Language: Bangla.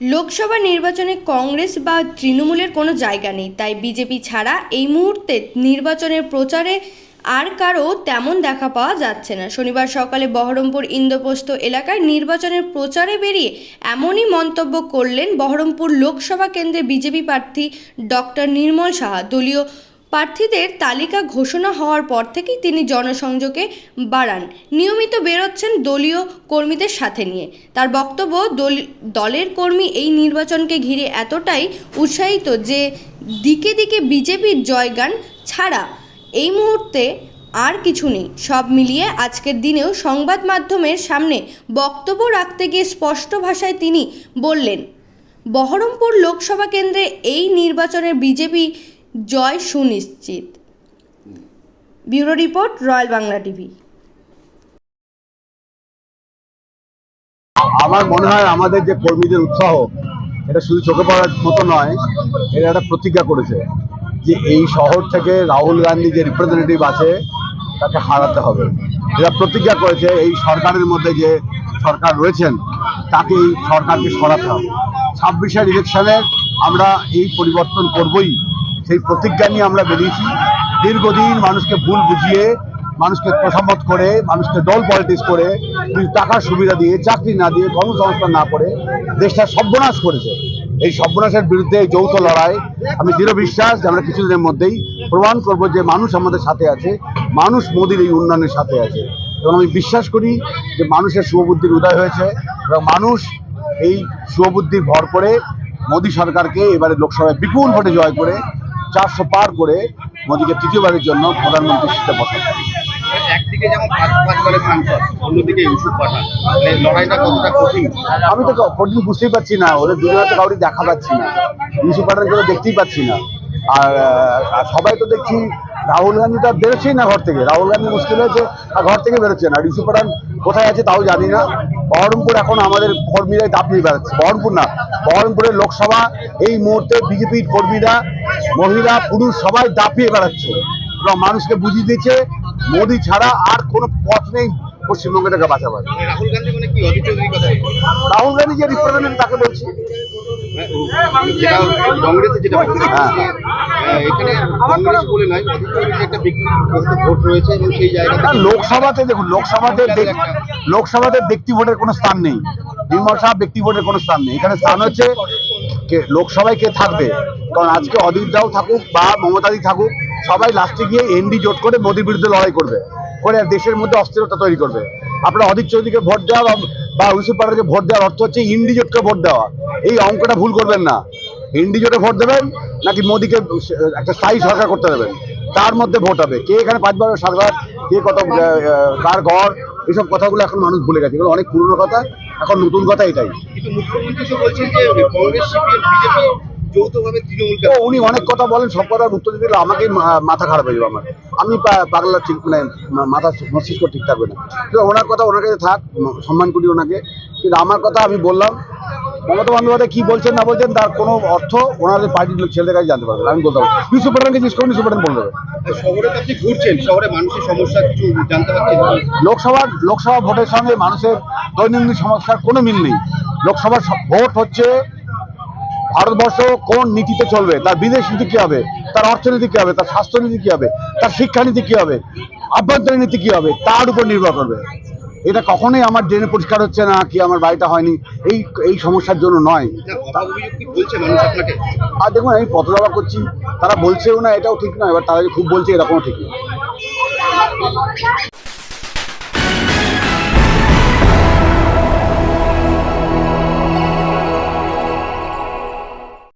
লোকসভা নির্বাচনে কংগ্রেস বা তৃণমূলের কোনো জায়গা নেই, তাই বিজেপি ছাড়া এই মুহূর্তে নির্বাচনের প্রচারে আর কারও তেমন দেখা পাওয়া যাচ্ছে না। শনিবার সকালে বহরমপুর ইন্দ্রপ্রস্থ এলাকায় নির্বাচনের প্রচারে বেরিয়ে এমনই মন্তব্য করলেন বহরমপুর লোকসভা কেন্দ্রে বিজেপি প্রার্থী ডক্টর নির্মল সাহা। দলীয় প্রার্থীদের তালিকা ঘোষণা হওয়ার পর থেকেই তিনি জনসংযোগে বাড়ান। নিয়মিত বেরোচ্ছেন দলীয় কর্মীদের সাথে নিয়ে। তার বক্তব্য, দল- দলের কর্মী এই নির্বাচনকে ঘিরে এতটাই উৎসাহিত যে দিকে দিকে বিজেপির জয়গান ছাড়া এই মুহূর্তে আর কিছু নেই। সব মিলিয়ে আজকের দিনেও সংবাদ মাধ্যমের সামনে বক্তব্য রাখতে গিয়ে স্পষ্ট ভাষায় তিনি বললেন, বহরমপুর লোকসভা কেন্দ্রে এই নির্বাচনে বিজেপি জয় সুনিশ্চিত। Bureau report, royal Bangla TV. আমার মনে হয় আমাদের যে কর্মীদের উৎসাহ, এটা শুধু চোখে পড়ার মতো নয় এটা একটা প্রতিজ্ঞা করেছে যে এই শহর থেকে রাহুল গান্ধী যে রিপ্রেজেন্টেটিভ আছে, তাকে হারাতে হবে। এরা প্রতিজ্ঞা করেছে এই সরকারের মধ্যে যে সরকার রয়েছেন তাকে এই সরকারকে সরাতে হবে। ছাব্বিশের ইলেকশনে আমরা এই পরিবর্তন করবই। সেই প্রতিজ্ঞা নিয়ে আমরা বেরিয়েছি। দীর্ঘদিন মানুষকে ভুল বুঝিয়ে, মানুষকে তোষামত করে, মানুষকে দল পলিটিক্স করে টাকার সুবিধা দিয়ে, চাকরি না দিয়ে, কর্মসংস্থান না করে দেশটা সর্বনাশ করেছে। এই সর্বনাশের বিরুদ্ধে এই যৌথ লড়াই, আমি দৃঢ় বিশ্বাস যে আমরা কিছুদিনের মধ্যেই প্রমাণ করব যে মানুষ আমাদের সাথে আছে, মানুষ মোদির এই উন্নয়নের সাথে আছে। এবং আমি বিশ্বাস করি যে মানুষের শুভবুদ্ধির উদয় হয়েছে এবং মানুষ এই শুভবুদ্ধির ভর করে মোদী সরকারকে এবারে লোকসভায় বিপুল ভোটে জয় করে চারশো পার করে মোদীকে তৃতীয়বারের জন্য প্রধানমন্ত্রী সিটে বসাতে একদিকে যেমন পাঁচবারের সাংসদ অন্যদিকে ইউসুফ পাঠান। মানে লড়াইটা কতটা কঠিন? আমি তো কঠিন বুঝতেই পারছি না। ওদের দুজনে তো কাউরি দেখা পাচ্ছি না। ইউসুফ পাঠানকে দেখতেই পাচ্ছি না। আর আর সবাই তো দেখছি রাহুল গান্ধী তো আর বেরোচ্ছেই না ঘর থেকে। রাহুল গান্ধী মুশকিল হয়েছে আর ঘর থেকে বেরোচ্ছে না। আর ইউসুফ পাঠান কোথায় আছে তাও জানি না। বহরমপুর এখন আমাদের কর্মীরাই দাপিয়ে বেড়াচ্ছে। বহরমপুর না বহরমপুরের লোকসভা এই মুহূর্তে বিজেপির কর্মীরা মহিলা পুরুষ সবাই দাপিয়ে বেড়াচ্ছে। এবং মানুষকে বুঝিয়ে দিচ্ছে মোদী ছাড়া আর কোনো পথ নেই পশ্চিমবঙ্গে পশ্চিমবঙ্গটাকে বাঁচাবার। রাহুল গান্ধী মানে যে রিপ্রেজেন্টেটিভ তাকে বলছি। হ্যাঁ। যে, আহ, এখানে কংগ্রেস বলে নয় একটা ভোট রয়েছে এবং সেই জায়গা লোকসভাতে দেখুন লোকসভাতে লোকসভাতে ব্যক্তি ভোটের কোনো স্থান নেই। নির্মল সাহা ব্যক্তি ভোটের কোনো স্থান নেই। এখানে স্থান হচ্ছে লোকসভায় কে থাকবে। কারণ আজকে অধীর রাও থাকুক বা মমতাদি থাকুক সবাই লাস্টে গিয়ে এনডি জোট করে মোদির বিরুদ্ধে লড়াই করবে করে দেশের মধ্যে অস্থিরতা তৈরি করবে। আপনারা অধীর চৌধুরীকে ভোট দেওয়া বা- ইউসুফ পাঠানকে ভোট দেওয়ার অর্থ হচ্ছে ইন্ডি জোটকে ভোট দেওয়া। এই অঙ্কটা ভুল করবেন না। ইন্ডি জোটে ভোট দেবেন নাকি মোদিকে একটা স্থায়ী সরকার করতে দেবেন? তার মধ্যে ভোট হবে। কে এখানে পাঁচবার সরকার কে কত কার ঘর এইসব কথাগুলো এখন মানুষ ভুলে গেছে। এগুলো অনেক পুরনো কথা এখন নতুন কথা এটাই। উনি অনেক কথা বলেন সব কথার উত্তর আমাকেই মা- মাথা খারাপ হয়ে যাবে আমার। আমি পাগলা ঠিক মানে মাথা মস্তিষ্ক ঠিক থাকবে না। ওনার কথা ওনার কাছে থাক সম্মান করি ওনাকে। কিন্তু আমার কথা আমি বললাম মমতা বন্দ্যোপাধ্যায় কি বলছেন না বলছেন তার কোনো অর্থ ওনাদের পার্টির ছেলেদের কাছে জানতে পারবেন আমি বলতে পারব ইউসুফ পাঠানকে জিজ্ঞেস করুন ইউসুফ পাঠান বলে দেবে শহরে আপনি ঘুরছেন শহরে মানুষের সমস্যা কিছু জানতে পারছেন। লোকসভার লোকসভা ভোটের সঙ্গে মানুষের দৈনন্দিন সমস্যার কোনো মিল নেই। লোকসভার ভোট হচ্ছে ভারতবর্ষ কোন নীতিতে চলবে তার বিদেশ নীতি কি হবে তার অর্থনীতি কি হবে তার স্বাস্থ্যনীতি কি হবে তার শিক্ষানীতি কি হবে আভ্যন্তরীণ নীতি কি হবে তার উপর নির্ভর করবে। এটা কখনোই আমার ড্রেনে পরিষ্কার হচ্ছে না কি আমার বাড়িটা হয়নি। এই এই সমস্যার জন্য নয়। আর দেখুন আমি পথলাভা করছি তারা বলছেও না এটাও ঠিক নয় এবার তারা খুব বলছে এরকমও ঠিক নয়।